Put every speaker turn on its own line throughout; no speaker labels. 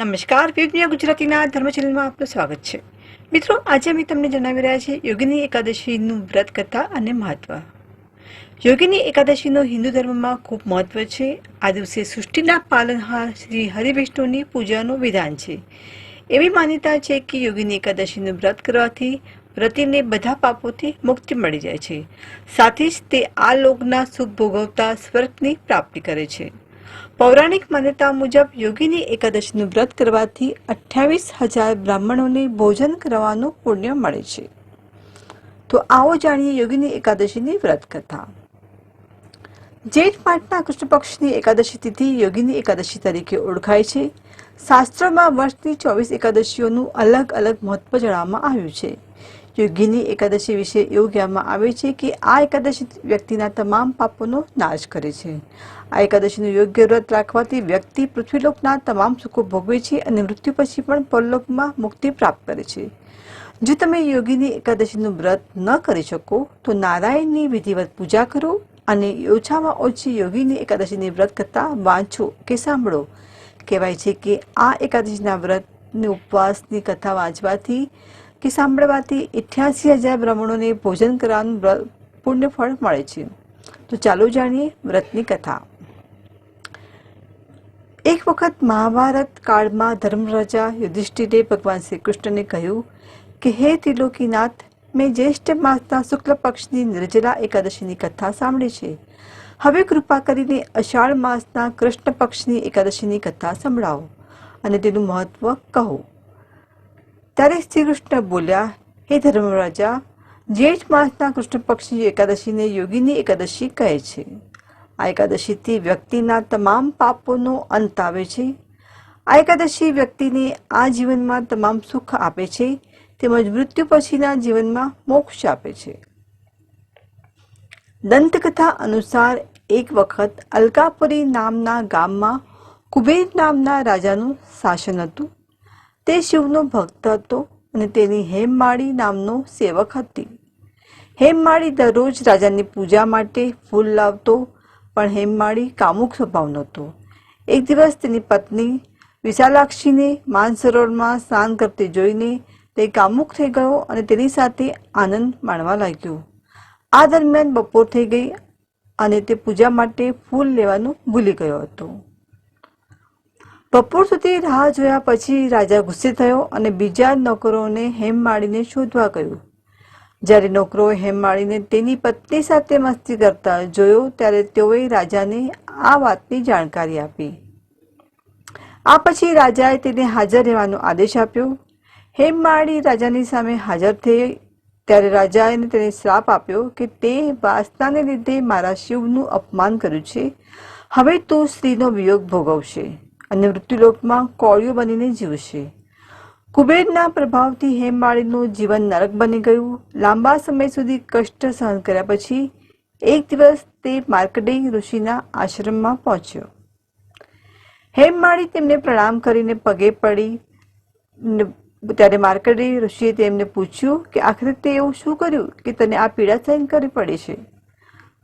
નમસ્કાર વિજ્ઞા ગુજરાતીના ધર્મ ચેનલમાં આપનું સ્વાગત છે. મિત્રો, આજે અમે તમને જણાવી રહ્યા છીએ યોગિની એકાદશીનું વ્રત કથા અને મહત્વ. યોગિની એકાદશીનો હિન્દુ ધર્મમાં ખૂબ મહત્વ છે. આ દિવસે સૃષ્ટિના પાલનહાર શ્રી હરિવિષ્ણુની પૂજાનું વિધાન છે. એવી માન્યતા છે કે યોગિની એકાદશીનું વ્રત કરવાથી વ્રતિને બધા પાપોથી મુક્તિ મળી જાય છે. સાથે જ તે આ લોકના સુખ ભોગવતા સ્વર્ગની પ્રાપ્તિ કરે છે. પૌરાણિક માન્યતા મુજબ યોગીની એકાદશીનું વ્રત કરવાથી અઠ્યાવીસ હજાર બ્રાહ્મણોને ભોજન કરવાનું પુણ્ય મળે છે. તો આવો જાણીએ યોગીની એકાદશીની વ્રત કથા. જેઠ માસના કૃષ્ણ પક્ષની એકાદશી તિથિ યોગીની એકાદશી તરીકે ઓળખાય છે. શાસ્ત્રોમાં વર્ષની ચોવીસ એકાદશીઓનું અલગ અલગ મહત્વ જણાવવામાં આવ્યું છે. યોગીની એકાદશી વિશે એવું કહેવામાં આવે છે કે આ એકાદશી વ્યક્તિના તમામ પાપોનો નાશ કરે છે. આ એકાદશીનું યોગ્ય વ્રત રાખવાથી વ્યક્તિ પૃથ્વીલોકના તમામ સુખો ભોગવે છે અને મૃત્યુ પછી પણ પરલોકમાં મુક્તિ પ્રાપ્ત કરે છે. જો તમે યોગીની એકાદશીનું વ્રત ન કરી શકો, તો નારાયણની વિધિવત પૂજા કરો અને ઓછામાં ઓછી યોગીની એકાદશીની વ્રત કરતા વાંચો કે સાંભળો. કહેવાય છે કે આ એકાદશીના વ્રતની ઉપવાસની કથા વાંચવાથી કે સાંભળવાથી અઠ્યાસી હજાર બ્રાહ્મણોને ભોજન કરવાનું વ્રત પુણ્ય ફળ મળે છે. તો ચાલો જાણીએ વ્રતની કથા. એક વખત મહાભારત કાળમાં ધર્મરાજા યુધિષ્ઠિરે ભગવાન શ્રી કૃષ્ણને કહ્યું કે, હે ત્રિલોકીનાથ, મેં જ્યેષ્ઠ માસના શુક્લ પક્ષની નિર્જલા એકાદશીની કથા સાંભળી છે. હવે કૃપા કરીને અષાઢ માસના કૃષ્ણ પક્ષની એકાદશીની કથા સંભળાવો અને તેનું મહત્વ કહો. ત્યારે શ્રી કૃષ્ણ બોલ્યા, હે ધર્મરાજા, જેઠ માસના કૃષ્ણ પક્ષની એકાદશીને યોગીની એકાદશી કહે છે. આ એકાદશીથી વ્યક્તિના તમામ પાપોનો અંત આવે છે. આ એકાદશી વ્યક્તિને આ જીવનમાં તમામ સુખ આપે છે, તેમજ મૃત્યુ પછીના જીવનમાં મોક્ષ આપે છે. દંતકથા અનુસાર એક વખત અલકાપુરી નામના ગામમાં કુબેર નામના રાજાનું શાસન હતું. તે શિવનો ભક્ત હતો અને તેની હેમમાળી નામનો સેવક હતી. હેમમાળી દરરોજ રાજાની પૂજા માટે ફૂલ લાવતો, પણ હેમમાળી કામુક સ્વભાવનો હતો એક દિવસ તેની પત્ની વિશાલાક્ષીને માનસરોવરમાં સ્નાન કરતી જોઈને તે કામુક થઈ ગયો અને તેની સાથે આનંદ માણવા લાગ્યો. આ દરમિયાન બપોર થઈ ગઈ અને તે પૂજા માટે ફૂલ લેવાનું ભૂલી ગયો હતો. બપોર સુધી રાહ જોયા પછી રાજા ગુસ્સે થયો અને બીજા નોકરોને હેમ માળીને શોધવા કહ્યું. જ્યારે નોકરોએ હેમમાળીને તેની પત્ની સાથે મસ્તી કરતા જોયો ત્યારે તેઓએ રાજાને આ વાતની જાણકારી આપી. આ પછી રાજાએ તેને હાજર રહેવાનો આદેશ આપ્યો. હેમમાળી રાજાની સામે હાજર થઈ ત્યારે રાજાએ તેને શ્રાપ આપ્યો કે તે વાસનાને લીધે મારા શિવનું અપમાન કર્યું છે. હવે તું સ્ત્રીનો વિયોગ ભોગવશે. અને મૃત્યુલોકમાં કોળિયો બનીને જીવશે. કુબેરના પ્રભાવથી હેમમાળીનું જીવન નરક બની ગયું. લાંબા સમય સુધી કષ્ટ સહન કર્યા પછી એક દિવસ તે માર્કડેય ઋષિના આશ્રમમાં પહોંચ્યો. હેમમાળી તેમને પ્રણામ કરીને પગે પડી. ત્યારે માર્કડેય ઋષિએ તેમને પૂછ્યું કે આખરે તે એવું શું કર્યું કે તને આ પીડા સહન કરવી પડે છે?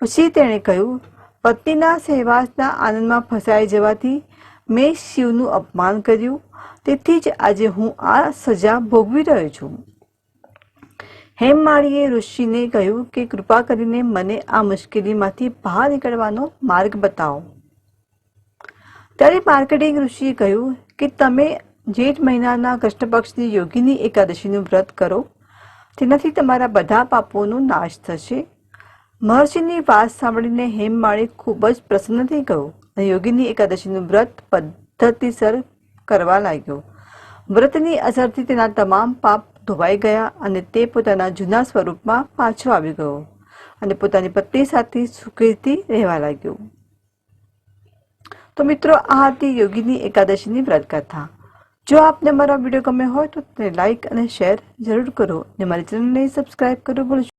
પછી તેણે કહ્યું, પત્નીના સહેવાસના આનંદમાં ફસાઈ જવાથી મેં શિવનું અપમાન કર્યું. તેથી જ આજે હું આ સજા ભોગવી રહ્યો છું. હેમમાળીએ ઋષિને કહ્યું કે, કૃપા કરીને મને આ મુશ્કેલીમાંથી બહાર નીકળવાનો માર્ગ બતાવો. ત્યારે માર્કેટિંગ ઋષિએ કહ્યું કે, તમે જેઠ મહિનાના કૃષ્ણપક્ષની યોગીની એકાદશીનું વ્રત કરો. તેનાથી તમારા બધા પાપોનો નાશ થશે. મહર્ષિની વાત સાંભળીને હેમમાળી ખૂબ જ પ્રસન્ન થઈ ગયો. અને યોગીની એકાદશીનું વ્રત પદ્ધતિસર કરવા લાગ્યો. વ્રતની અસરથી તેના તમામ પાપ ધોવાઈ ગયા અને તે પોતાના જૂના સ્વરૂપમાં પાછો આવી ગયો અને પોતાની પત્ની સાથે સુખીથી રહેવા લાગ્યો. તો મિત્રો, આ હતી યોગીની એકાદશીની વ્રત કથા જો આપને મારો વીડિયો ગમે હોય તો તેને લાઇક અને શેર જરૂર કરો અને મારી ચેનલને સબસ્ક્રાઇબ કરવું ભૂલશો